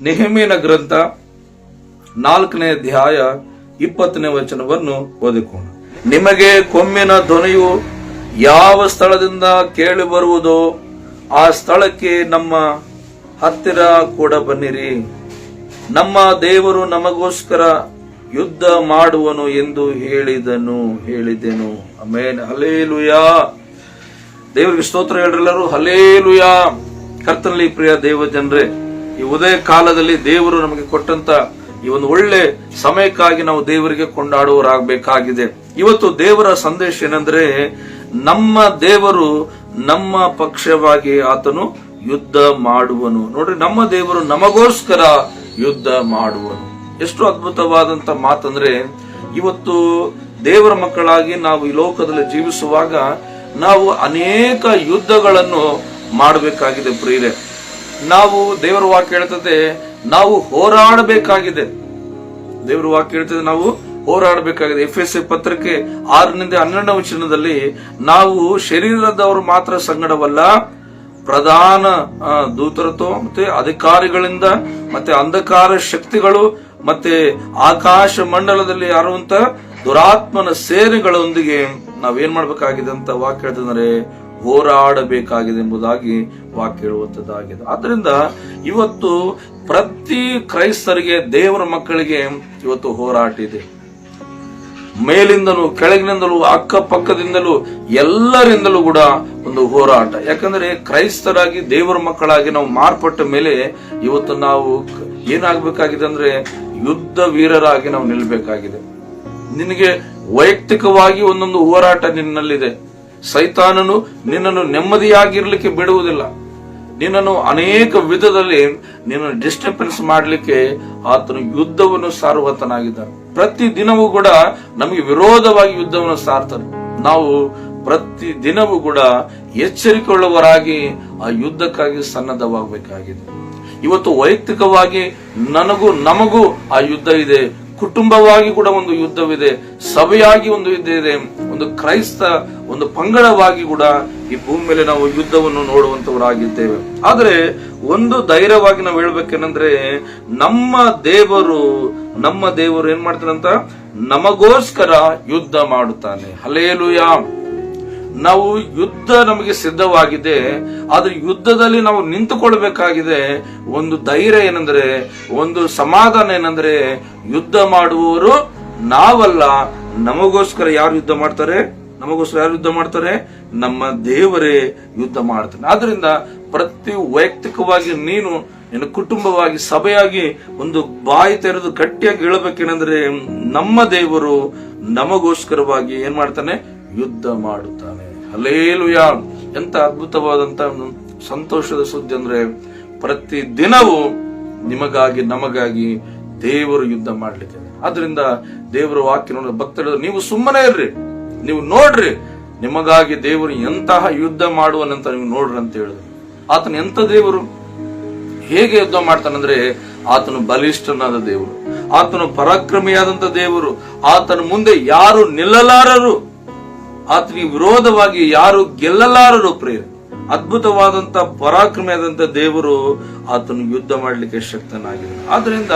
ನೆಹಮಿನ ಗ್ರಂಥ ನಾಲ್ಕನೇ ಅಧ್ಯಾಯ ಇಪ್ಪತ್ತನೇ ವಚನವನ್ನು ಓದಿಕೋಣ. ನಿಮಗೆ ಕೊಮ್ಮಿನ ಧ್ವನಿಯು ಯಾವ ಸ್ಥಳದಿಂದ ಕೇಳಿ ಬರುವುದೋ ಆ ಸ್ಥಳಕ್ಕೆ ನಮ್ಮ ಹತ್ತಿರ ಕೂಡ ಬನ್ನಿರಿ. ನಮ್ಮ ದೇವರು ನಮಗೋಸ್ಕರ ಯುದ್ಧ ಮಾಡುವನು ಎಂದು ಹೇಳಿದನು, ಹೇಳಿದೆನು. ಆಮೇಲೆ ಹಲೇಲುಯಾ ದೇವರಿಗೆ ಸ್ತೋತ್ರ ಹೇಳ್ರೆಲ್ಲರೂ ಹಲೇಲುಯಾ ಕರ್ತನಲ್ಲಿ ಪ್ರಿಯ ದೇವ ಜನರೇ ಈ ಉದಯ ಕಾಲದಲ್ಲಿ ದೇವರು ನಮಗೆ ಕೊಟ್ಟಂತ ಈ ಒಂದು ಒಳ್ಳೆ ಸಮಯಕ್ಕಾಗಿ ನಾವು ದೇವರಿಗೆ ಕೊಂಡಾಡುವರಾಗಬೇಕಾಗಿದೆ ಇವತ್ತು ದೇವರ ಸಂದೇಶ ಏನಂದ್ರೆ, ನಮ್ಮ ದೇವರು ನಮ್ಮ ಪಕ್ಷವಾಗಿ ಆತನು ಯುದ್ಧ ಮಾಡುವನು. ನೋಡ್ರಿ, ನಮ್ಮ ದೇವರು ನಮಗೋಸ್ಕರ ಯುದ್ಧ ಮಾಡುವನು. ಎಷ್ಟು ಅದ್ಭುತವಾದಂತ ಮಾತಂದ್ರೆ, ಇವತ್ತು ದೇವರ ಮಕ್ಕಳಾಗಿ ನಾವು ಈ ಲೋಕದಲ್ಲಿ ಜೀವಿಸುವಾಗ ನಾವು ಅನೇಕ ಯುದ್ಧಗಳನ್ನು ಮಾಡಬೇಕಾಗಿದೆ ಪ್ರಿಯರೇ. ನಾವು ದೇವರ ವಾಕ್ಯ ಹೇಳ್ತದೆ, ನಾವು ಹೋರಾಡಬೇಕಾಗಿದೆ. ದೇವರ ವಾಕ್ಯ ಹೇಳ್ತದೆ, ನಾವು ಹೋರಾಡಬೇಕಾಗಿದೆ. ಎಫ್ ಎಸ್ ಎ ಪತ್ರಕ್ಕೆ ಆರರಿಂದ ಹನ್ನೆರಡನೇ ವಚನದಲ್ಲಿ ನಾವು ಶರೀರದವರು ಮಾತ್ರ ಸಂಗಡವಲ್ಲ, ಪ್ರಧಾನ ದೂತರತ್ವ ಮತ್ತೆ ಅಧಿಕಾರಿಗಳಿಂದ ಮತ್ತೆ ಅಂಧಕಾರ ಶಕ್ತಿಗಳು ಮತ್ತೆ ಆಕಾಶ ಮಂಡಲದಲ್ಲಿ ಯಾರುವಂತ ದುರಾತ್ಮನ ಸೇನೆಗಳೊಂದಿಗೆ ನಾವೇನ್ ಮಾಡ್ಬೇಕಾಗಿದೆ ಅಂತ ವಾಕ್ಯ ಹೇಳ್ತಂದ್ರೆ ಹೋರಾಡಬೇಕಾಗಿದೆ ಎಂಬುದಾಗಿ ವಾಕ್ಯ ಹೇಳುವಂತದ್ದಾಗಿದೆ ಆದ್ದರಿಂದ ಇವತ್ತು ಪ್ರತಿ ಕ್ರೈಸ್ತರಿಗೆ, ದೇವರ ಮಕ್ಕಳಿಗೆ ಇವತ್ತು ಹೋರಾಟ ಇದೆ. ಮೇಲಿಂದಲೂ, ಕೆಳಗಿನಿಂದಲೂ, ಅಕ್ಕಪಕ್ಕದಿಂದಲೂ, ಎಲ್ಲರಿಂದಲೂ ಕೂಡ ಒಂದು ಹೋರಾಟ. ಯಾಕಂದ್ರೆ ಕ್ರೈಸ್ತರಾಗಿ, ದೇವರ ಮಕ್ಕಳಾಗಿ ನಾವು ಮಾರ್ಪಟ್ಟ ಮೇಲೆ ಇವತ್ತು ನಾವು ಏನಾಗ್ಬೇಕಾಗಿದೆ ಅಂದ್ರೆ ಯುದ್ಧ ವೀರರಾಗಿ ನಾವು ನಿಲ್ಬೇಕಾಗಿದೆ ನಿನಗೆ ವೈಯಕ್ತಿಕವಾಗಿ ಒಂದೊಂದು ಹೋರಾಟ ನಿನ್ನಲ್ಲಿದೆ. ಸೈತಾನನು ನಿನ್ನನ್ನು ನೆಮ್ಮದಿಯಾಗಿರ್ಲಿಕ್ಕೆ ಬಿಡುವುದಿಲ್ಲ. ನಿನ್ನನ್ನು ಅನೇಕ ವಿಧದಲ್ಲಿ ನಿನ್ನನ್ನು ಡಿಸ್ಟರ್ಬೆನ್ಸ್ ಮಾಡಲಿಕ್ಕೆ ಆತನು ಯುದ್ಧವನ್ನು ಸಾರುವತನಾಗಿದ್ದಾನೆ. ಪ್ರತಿ ದಿನವೂ ಕೂಡ ನಮಗೆ ವಿರೋಧವಾಗಿ ಯುದ್ಧವನ್ನು ಸಾರ್ತಾನೆ. ನಾವು ಪ್ರತಿ ದಿನವೂ ಕೂಡ ಎಚ್ಚರಿಕೊಳ್ಳುವರಾಗಿ ಆ ಯುದ್ಧಕ್ಕಾಗಿ ಸನ್ನದ್ಧವಾಗಬೇಕಾಗಿದೆ. ಇವತ್ತು ವೈಯಕ್ತಿಕವಾಗಿ ನನಗೂ ನಮಗೂ ಆ ಯುದ್ಧ ಇದೆ. ಕುಟುಂಬವಾಗಿ ಕೂಡ ಒಂದು ಯುದ್ಧವಿದೆ, ಸಭೆಯಾಗಿ ಒಂದು ಯುದ್ಧ ಇದೆ, ಒಂದು ಕ್ರೈಸ್ತ ಒಂದು ಪಂಗಡವಾಗಿ ಕೂಡ ಈ ಭೂಮಿ ಮೇಲೆ ನಾವು ಯುದ್ಧವನ್ನು ನೋಡುವಂತವರಾಗಿದ್ದೇವೆ ಆದರೆ ಒಂದು ಧೈರ್ಯವಾಗಿ ನಾವು ಹೇಳ್ಬೇಕೇನಂದ್ರೆ ನಮ್ಮ ದೇವರು ನಮ್ಮ ದೇವರು ಏನ್ ಮಾಡ್ತಾರಂತ ನಮಗೋಸ್ಕರ ಯುದ್ಧ ಮಾಡುತ್ತಾನೆ. ಹಲೇಲುಯಾ ನಾವು ಯುದ್ಧ ನಮಗೆ ಸಿದ್ಧವಾಗಿದೆ, ಆದ್ರೆ ಯುದ್ಧದಲ್ಲಿ ನಾವು ನಿಂತುಕೊಳ್ಬೇಕಾಗಿದೆ ಒಂದು ಧೈರ್ಯ ಏನಂದ್ರೆ, ಒಂದು ಸಮಾಧಾನ ಏನಂದ್ರೆ, ಯುದ್ಧ ಮಾಡುವವರು ನಾವಲ್ಲ, ನಮಗೋಸ್ಕರ ಯಾರು ಯುದ್ಧ ಮಾಡ್ತಾರೆ? ನಮಗೋಸ್ಕರ ಯಾರು ಯುದ್ಧ ಮಾಡ್ತಾರೆ? ನಮ್ಮ ದೇವರೇ ಯುದ್ಧ ಮಾಡ್ತಾನೆ. ಆದ್ರಿಂದ ಪ್ರತಿ ವೈಯಕ್ತಿಕವಾಗಿ ನೀನು ನಿನ್ನ ಕುಟುಂಬವಾಗಿ, ಸಭೆಯಾಗಿ ಒಂದು ಬಾಯಿ ತೆರೆದು ಗಟ್ಟಿಯಾಗಿ ಹೇಳಬೇಕೇನೆಂದ್ರೆ, ನಮ್ಮ ದೇವರು ನಮಗೋಸ್ಕರವಾಗಿ ಏನ್ ಮಾಡ್ತಾನೆ? ಯುದ್ಧ ಮಾಡುತ್ತಾನೆ. ಅಲ್ಲೇಲುಯ ಎಂತ ಅದ್ಭುತವಾದಂತ ಸಂತೋಷದ ಸುದ್ದಿ ಅಂದ್ರೆ ಪ್ರತಿ ದಿನವೂ ನಿಮಗಾಗಿ, ನಮಗಾಗಿ ದೇವರು ಯುದ್ಧ ಮಾಡ್ಲಿಕ್ಕೆ. ಆದ್ರಿಂದ ದೇವರ ವಾಕ್ಯ ನೋಡಿದ ಭಕ್ತರು ನೀವು ಸುಮ್ಮನೆ ಇರ್ರಿ. ನೀವು ನೋಡ್ರಿ. ನಿಮಗಾಗಿ ದೇವರು ಎಂತಹ ಯುದ್ಧ ಮಾಡುವನಂತ ನೀವು ನೋಡ್ರಿ ಅಂತ ಹೇಳಿದ್ರು. ಆತನ ಎಂತ ದೇವರು? ಹೇಗೆ ಯುದ್ಧ ಮಾಡ್ತಾನಂದ್ರೆ ಆತನು ಬಲಿಷ್ಠನಾದ ದೇವರು. ಆತನು ಪರಾಕ್ರಮಿಯಾದಂತ ದೇವರು. ಆತನ ಮುಂದೆ ಯಾರು ನಿಲ್ಲಲಾರರು. ಆತನಿಗೆ ವಿರೋಧವಾಗಿ ಯಾರು ಗೆಲ್ಲಲಾರರು ಪ್ರಿಯ, ಅದ್ಭುತವಾದಂತ ಪರಾಕ್ರಮಿಯಾದಂತ ದೇವರು ಆತನು ಯುದ್ಧ ಮಾಡಲಿಕ್ಕೆ ಶಕ್ತನಾಗಿದೆ ಆದ್ರಿಂದ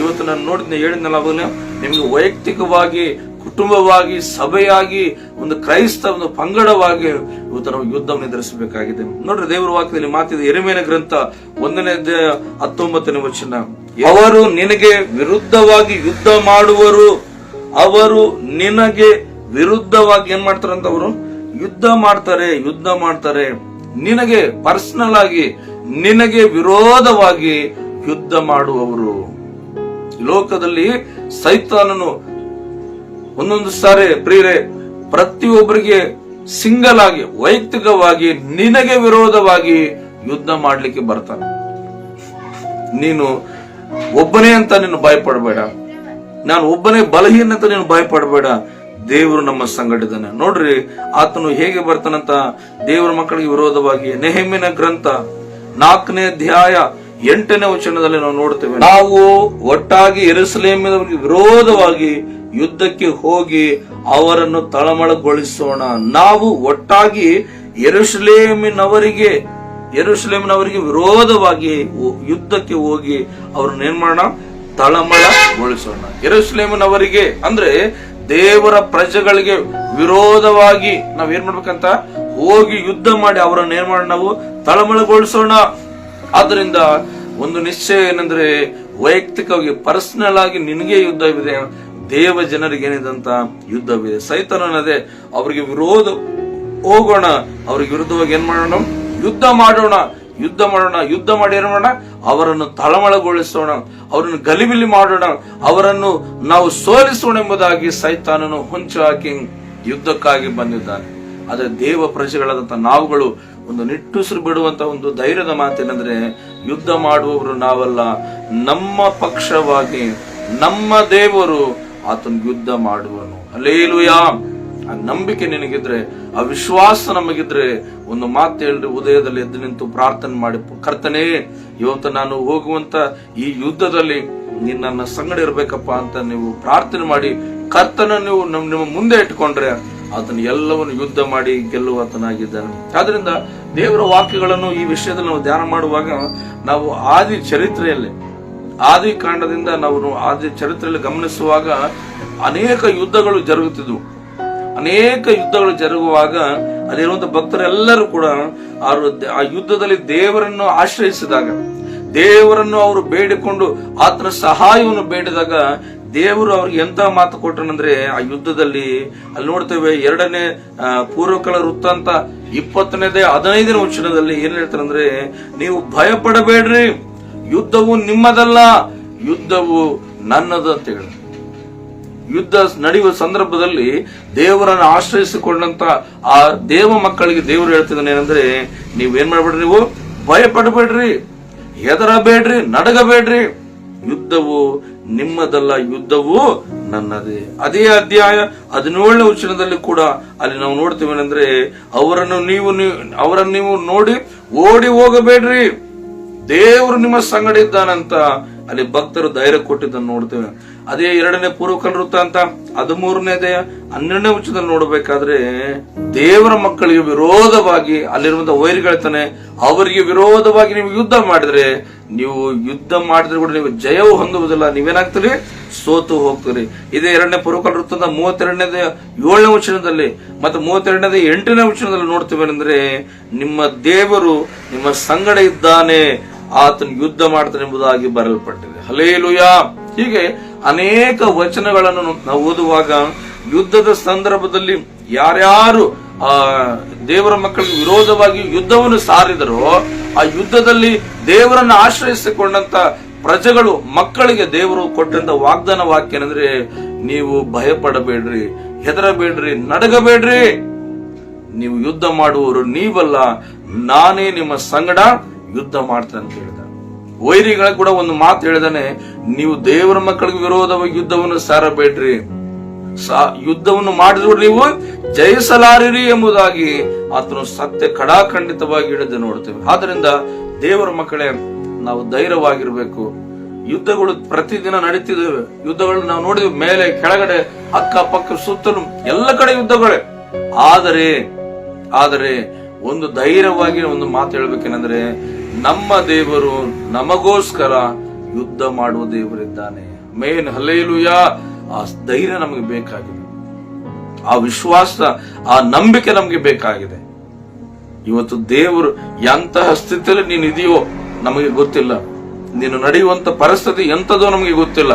ಇವತ್ತು ನಾನು ನೋಡಿದ್ನ ಹೇಳಿದ್ನಲ್ಲ ಅವಾಗಲೇ ನಿಮಗೆ ವೈಯಕ್ತಿಕವಾಗಿ, ಕುಟುಂಬವಾಗಿ, ಸಭೆಯಾಗಿ, ಒಂದು ಕ್ರೈಸ್ತ ಒಂದು ಪಂಗಡವಾಗಿ ಇವತ್ತು ನಾವು ಯುದ್ಧವನ್ನು ಎದುರಿಸಬೇಕಾಗಿದೆ. ನೋಡ್ರಿ ದೇವರ ವಾಕ್ಯದಲ್ಲಿ ಮಾತಿದೆ ಎರಿಮೇನ ಗ್ರಂಥ ಒಂದನೇ ಹತ್ತೊಂಬತ್ತನೇ ವಚನ. ಅವರು ನಿನಗೆ ವಿರುದ್ಧವಾಗಿ ಯುದ್ಧ ಮಾಡುವರು, ಅವರು ನಿನಗೆ ವಿರುದ್ಧವಾಗಿ ಏನ್ ಮಾಡ್ತಾರಂತ ಅವರು ಯುದ್ಧ ಮಾಡ್ತಾರೆ ಯುದ್ಧ ಮಾಡ್ತಾರೆ. ನಿನಗೆ ಪರ್ಸನಲ್ ಆಗಿ, ನಿನಗೆ ವಿರೋಧವಾಗಿ ಯುದ್ಧ ಮಾಡುವವರು. ಲೋಕದಲ್ಲಿ ಸೈತಾನನು ಒಂದೊಂದು ಸಾರಿ ಪ್ರಿಯರೇ, ಪ್ರತಿಯೊಬ್ಬರಿಗೆ ಸಿಂಗಲ್ ಆಗಿ, ವೈಯಕ್ತಿಕವಾಗಿ ನಿನಗೆ ವಿರೋಧವಾಗಿ ಯುದ್ಧ ಮಾಡ್ಲಿಕ್ಕೆ ಬರ್ತಾನೆ. ನೀನು ಒಬ್ಬನೇ ಅಂತ ನೀನು ಭಯಪಡಬೇಡ. ನಾನು ಒಬ್ಬನೇ ಬಲಹೀನ ಅಂತ ನೀನು ಭಯಪಡಬೇಡ. ದೇವರು ನಮ್ಮ ಸಂಘಟಿದ್ದಾನೆ ನೋಡ್ರಿ, ಆತನು ಹೇಗೆ ಬರ್ತಾನಂತ ದೇವರ ಮಕ್ಕಳಿಗೆ ವಿರೋಧವಾಗಿ ನೆಹಮಿನ ಗ್ರಂಥ ನಾಲ್ಕನೇ ಅಧ್ಯಾಯ ಎಂಟನೇ ವಚನದಲ್ಲಿ ನಾವು ನೋಡ್ತೇವೆ. ನಾವು ಒಟ್ಟಾಗಿ ಎರಸಲೇಮಿನವರಿಗೆ ವಿರೋಧವಾಗಿ ಯುದ್ಧಕ್ಕೆ ಹೋಗಿ ಅವರನ್ನು ತಳಮಳಗೊಳಿಸೋಣ. ನಾವು ಒಟ್ಟಾಗಿ ಎರುಸಲೇಮಿನವರಿಗೆ ಎರಸಲೇಮಿನವರಿಗೆ ವಿರೋಧವಾಗಿ ಯುದ್ಧಕ್ಕೆ ಹೋಗಿ ಅವ್ರನ್ನ ಏನ್ ಮಾಡೋಣ? ತಳಮಳಗೊಳಿಸೋಣ. ಎರಸಲೇಮಿನವರಿಗೆ ಅಂದ್ರೆ ದೇವರ ಪ್ರಜೆಗಳಿಗೆ ವಿರೋಧವಾಗಿ ನಾವ್ ಏನ್ ಮಾಡ್ಬೇಕಂತ ಹೋಗಿ ಯುದ್ಧ ಮಾಡಿ ಅವರನ್ನು ಏನ್ ಮಾಡೋಣ ನಾವು? ತಳಮಳಗೊಳಿಸೋಣ. ಆದ್ರಿಂದ ಒಂದು ನಿಶ್ಚಯ ಏನಂದ್ರೆ ವೈಯಕ್ತಿಕವಾಗಿ ಪರ್ಸನಲ್ ಆಗಿ ನಿನಗೆ ಯುದ್ಧವಿದೆ, ದೇವ ಜನರಿಗೆ ಏನಿದಂತ ಯುದ್ಧವಿದೆ. ಸೈತನದೇ ಅವರಿಗೆ ವಿರೋಧ ಹೋಗೋಣ. ಅವ್ರಿಗೆ ವಿರುದ್ಧವಾಗಿ ಏನ್ ಮಾಡೋಣ? ಯುದ್ಧ ಮಾಡೋಣ. ಯುದ್ಧ ಮಾಡೋಣ, ಯುದ್ಧ ಮಾಡಿ ಏನ್ ಮಾಡೋಣ? ಅವರನ್ನು ತಳಮಳಗೊಳಿಸೋಣ, ಅವರನ್ನು ಗಲಿಬಿಲಿ ಮಾಡೋಣ, ಅವರನ್ನು ನಾವು ಸೋಲಿಸೋಣ ಎಂಬುದಾಗಿ ಸೈತಾನನು ಹೊಂಚು ಹಾಕಿ ಯುದ್ಧಕ್ಕಾಗಿ ಬಂದಿದ್ದಾನೆ. ಆದರೆ ದೇವ ಪ್ರಜೆಗಳಾದಂತ ನಾವುಗಳು ಒಂದು ನಿಟ್ಟುಸಿರು ಬಿಡುವಂತ ಒಂದು ಧೈರ್ಯದ ಮಾತೇನೆಂದ್ರೆ, ಯುದ್ಧ ಮಾಡುವವರು ನಾವಲ್ಲ, ನಮ್ಮ ಪಕ್ಷವಾಗಿ ನಮ್ಮ ದೇವರು ಆತನ ಯುದ್ಧ ಮಾಡುವನು. ಅಲೇಲುಯಾ ಆ ನಂಬಿಕೆ ನಿನಗಿದ್ರೆ, ಆ ವಿಶ್ವಾಸ ನಮಗಿದ್ರೆ ಒಂದು ಮಾತು ಹೇಳ್ರಿ, ಉದಯದಲ್ಲಿ ಎದ್ದು ನಿಂತು ಪ್ರಾರ್ಥನೆ ಮಾಡಿ, ಕರ್ತನೇ, ಇವತ್ತು ನಾನು ಹೋಗುವಂತ ಈ ಯುದ್ಧದಲ್ಲಿ ನೀನ್ ನನ್ನ ಸಂಗಡ ಇರ್ಬೇಕಪ್ಪ ಅಂತ ನೀವು ಪ್ರಾರ್ಥನೆ ಮಾಡಿ, ಕರ್ತನ ನೀವು ನಮ್- ನಿಮ್ಮ ಮುಂದೆ ಇಟ್ಕೊಂಡ್ರೆ ಆತನ ಎಲ್ಲವನ್ನು ಯುದ್ಧ ಮಾಡಿ ಗೆಲ್ಲುವತನಾಗಿದ್ದಾನೆ. ಆದ್ರಿಂದ ದೇವರ ವಾಕ್ಯಗಳನ್ನು ಈ ವಿಷಯದಲ್ಲಿ ನಾವು ಧ್ಯಾನ ಮಾಡುವಾಗ ನಾವು ಆದಿ ಚರಿತ್ರೆಯಲ್ಲಿ ಆದಿ ಕಾಂಡದಿಂದ ನಾವು ಆದಿ ಚರಿತ್ರೆಯಲ್ಲಿ ಗಮನಿಸುವಾಗ ಅನೇಕ ಯುದ್ಧಗಳು ಜರುಗುತ್ತಿದ್ವು. ಅನೇಕ ಯುದ್ಧಗಳು ಜರುಗುವಾಗ ಅಲ್ಲಿರುವಂತ ಭಕ್ತರೆಲ್ಲರೂ ಕೂಡ ಅವರು ಆ ಯುದ್ಧದಲ್ಲಿ ದೇವರನ್ನು ಆಶ್ರಯಿಸಿದಾಗ, ದೇವರನ್ನು ಅವರು ಬೇಡಿಕೊಂಡು ಆತನ ಸಹಾಯವನ್ನು ಬೇಡಿದಾಗ ದೇವರು ಅವ್ರಿಗೆ ಎಂತ ಮಾತು ಕೊಟ್ಟನಂದ್ರೆ ಆ ಯುದ್ಧದಲ್ಲಿ ಅಲ್ಲಿ ನೋಡ್ತೇವೆ ಎರಡನೇ ಪೂರ್ವಕಾಲ ವೃತ್ತಾಂತ ಇಪ್ಪತ್ತನೇದೇ, ಹದಿನೈದನೇ ವಚನದಲ್ಲಿ ಏನ್ ಹೇಳ್ತಾರಂದ್ರೆ, ನೀವು ಭಯ ಪಡಬೇಡ್ರಿ ಯುದ್ಧವು ನಿಮ್ಮದಲ್ಲ, ಯುದ್ಧವು ನನ್ನದು ಅಂತ ಹೇಳಿ. ಯುದ್ಧ ನಡೆಯುವ ಸಂದರ್ಭದಲ್ಲಿ ದೇವರನ್ನು ಆಶ್ರಯಿಸಿಕೊಂಡಂತ ಆ ದೇವ ಮಕ್ಕಳಿಗೆ ದೇವರು ಹೇಳ್ತಿದ್ದಾನೆ ಏನಂದ್ರೆ ನೀವ್ ಏನ್ ಮಾಡ್ಬೇಡ್ರಿ ನೀವು? ಭಯ ಪಡಬೇಡ್ರಿ ಹೆದರಬೇಡ್ರಿ, ನಡಗಬೇಡ್ರಿ. ಯುದ್ಧವು ನಿಮ್ಮದಲ್ಲ, ಯುದ್ಧವು ನನ್ನದೇ. ಅದೇ ಅಧ್ಯಾಯ ಹದಿನೇಳನೇ ವಚನದಲ್ಲಿ ಕೂಡ ಅಲ್ಲಿ ನಾವು ನೋಡ್ತೀವಿ ಏನಂದ್ರೆ, ಅವರನ್ನು ನೀವು- ಅವರನ್ನು ನೀವು ನೋಡಿ ಓಡಿ ಹೋಗಬೇಡ್ರಿ. ದೇವರು ನಿಮ್ಮ ಸಂಗಡ ಇದ್ದಾನಂತ ಅಲ್ಲಿ ಭಕ್ತರು ಧೈರ್ಯ ಕೊಟ್ಟಿದ್ದನ್ನು ನೋಡ್ತೇವೆ. ಅದೇ ಎರಡನೇ ಪೂರ್ವಕಲ್ ವೃತ್ತಾಂತ ಹದಿಮೂರನೇದೇ ಹನ್ನೆರಡನೇ ಉಚ್ಚದಲ್ಲಿ ನೋಡಬೇಕಾದ್ರೆ, ದೇವರ ಮಕ್ಕಳಿಗೆ ವಿರೋಧವಾಗಿ ಅಲ್ಲಿರುವಂತಹ ವೈರಿಗಳತಾನೆ ಅವರಿಗೆ ವಿರೋಧವಾಗಿ ನೀವು ಯುದ್ಧ ಮಾಡಿದ್ರೆ, ನೀವು ಯುದ್ಧ ಮಾಡಿದ್ರೆ ಕೂಡ ನೀವು ಜಯವು ಹೊಂದುವುದಿಲ್ಲ. ನೀವೇನಾಗ್ತೀರಿ? ಸೋತು ಹೋಗ್ತೀರಿ. ಇದೇ ಎರಡನೇ ಪೂರ್ವಕಲ್ ವೃತ್ತದ ಮೂವತ್ತೆರಡನೇದ ಏಳನೇ ವಚನದಲ್ಲಿ ಮತ್ತು ಮೂವತ್ತೆರಡನೇದ ಎಂಟನೇ ವಚನದಲ್ಲಿ ಅಂದ್ರೆ ನಿಮ್ಮ ದೇವರು ನಿಮ್ಮ ಸಂಗಡ ಇದ್ದಾನೆ, ಆತನು ಯುದ್ಧ ಮಾಡ್ತಾನೆ ಎಂಬುದಾಗಿ ಬರಲ್ಪಟ್ಟಿದೆ ಹಲೇ ಹಲೇಲುಯ ಹೀಗೆ ಅನೇಕ ವಚನಗಳನ್ನು ನಾವು ಓದುವಾಗ ಯುದ್ಧದ ಸಂದರ್ಭದಲ್ಲಿ ಯಾರ್ಯಾರು, ಆ, ದೇವರ ಮಕ್ಕಳಿಗೆ ವಿರೋಧವಾಗಿ ಯುದ್ಧವನ್ನು ಸಾರಿದರೋ, ಆ ಯುದ್ಧದಲ್ಲಿ ದೇವರನ್ನು ಆಶ್ರಯಿಸಿಕೊಂಡಂತ ಪ್ರಜೆಗಳು ಮಕ್ಕಳಿಗೆ ದೇವರು ಕೊಟ್ಟಂತ ವಾಗ್ದಾನ ವಾಕ್ಯ ಏನಂದ್ರೆ, ನೀವು ಭಯಪಡಬೇಡ್ರಿ, ಹೆದರಬೇಡ್ರಿ, ನಡಗಬೇಡ್ರಿ. ನೀವು ಯುದ್ಧ ಮಾಡುವವರು ನೀವಲ್ಲ, ನಾನೇ ನಿಮ್ಮ ಸಂಗಡ ಯುದ್ಧ ಮಾಡ್ತೇನೆ ಅಂತ ಹೇಳಿದ ವೈರಿಗಳ ಕೂಡ ಒಂದು ಮಾತು ಹೇಳಿದಾನೆ, ನೀವು ದೇವರ ಮಕ್ಕಳಿಗೆ ವಿರೋಧವಾಗಿ ಯುದ್ಧವನ್ನು ಸಾರಬೇಡ್ರಿ. ಯುದ್ಧವನ್ನು ಮಾಡಿದ್ರು ನೀವು ಜಯಿಸಲಾರಿರಿ ಎಂಬುದಾಗಿ ಆತನು ಸತ್ಯ ಕಡಾಖಂಡಿತವಾಗಿ ಹಿಡಿದು ನೋಡ್ತೇವೆ. ಆದ್ರಿಂದ ದೇವರ ಮಕ್ಕಳೇ, ನಾವು ಧೈರ್ಯವಾಗಿರ್ಬೇಕು. ಯುದ್ಧಗಳು ಪ್ರತಿದಿನ ನಡೀತಿದ್ದೇವೆ. ಯುದ್ಧಗಳು ನಾವು ನೋಡಿದ್ವಿ, ಮೇಲೆ, ಕೆಳಗಡೆ ಅಕ್ಕ ಪಕ್ಕ ಸುತ್ತಲೂ ಎಲ್ಲ ಕಡೆ ಯುದ್ಧಗಳೇ. ಆದರೆ ಆದರೆ ಒಂದು ಧೈರ್ಯವಾಗಿ ಒಂದು ಮಾತು ಹೇಳ್ಬೇಕೇನಂದ್ರೆ ನಮ್ಮ ದೇವರು ನಮಗೋಸ್ಕರ ಯುದ್ಧ ಮಾಡುವ ದೇವರಿದ್ದಾನೆ. ಮೇನ್ ಹಲೇಲುಯ ಆ ಧೈರ್ಯ ನಮಗೆ ಬೇಕಾಗಿದೆ. ಆ ವಿಶ್ವಾಸ, ಆ ನಂಬಿಕೆ ನಮಗೆ ಬೇಕಾಗಿದೆ. ಇವತ್ತು ದೇವರು ಎಂತಹ ಸ್ಥಿತಿಯಲ್ಲಿ ನೀನು ಇದೆಯೋ ನಮಗೆ ಗೊತ್ತಿಲ್ಲ. ನೀನು ನಡೆಯುವಂತ ಪರಿಸ್ಥಿತಿ ಎಂತದೋ ನಮಗೆ ಗೊತ್ತಿಲ್ಲ.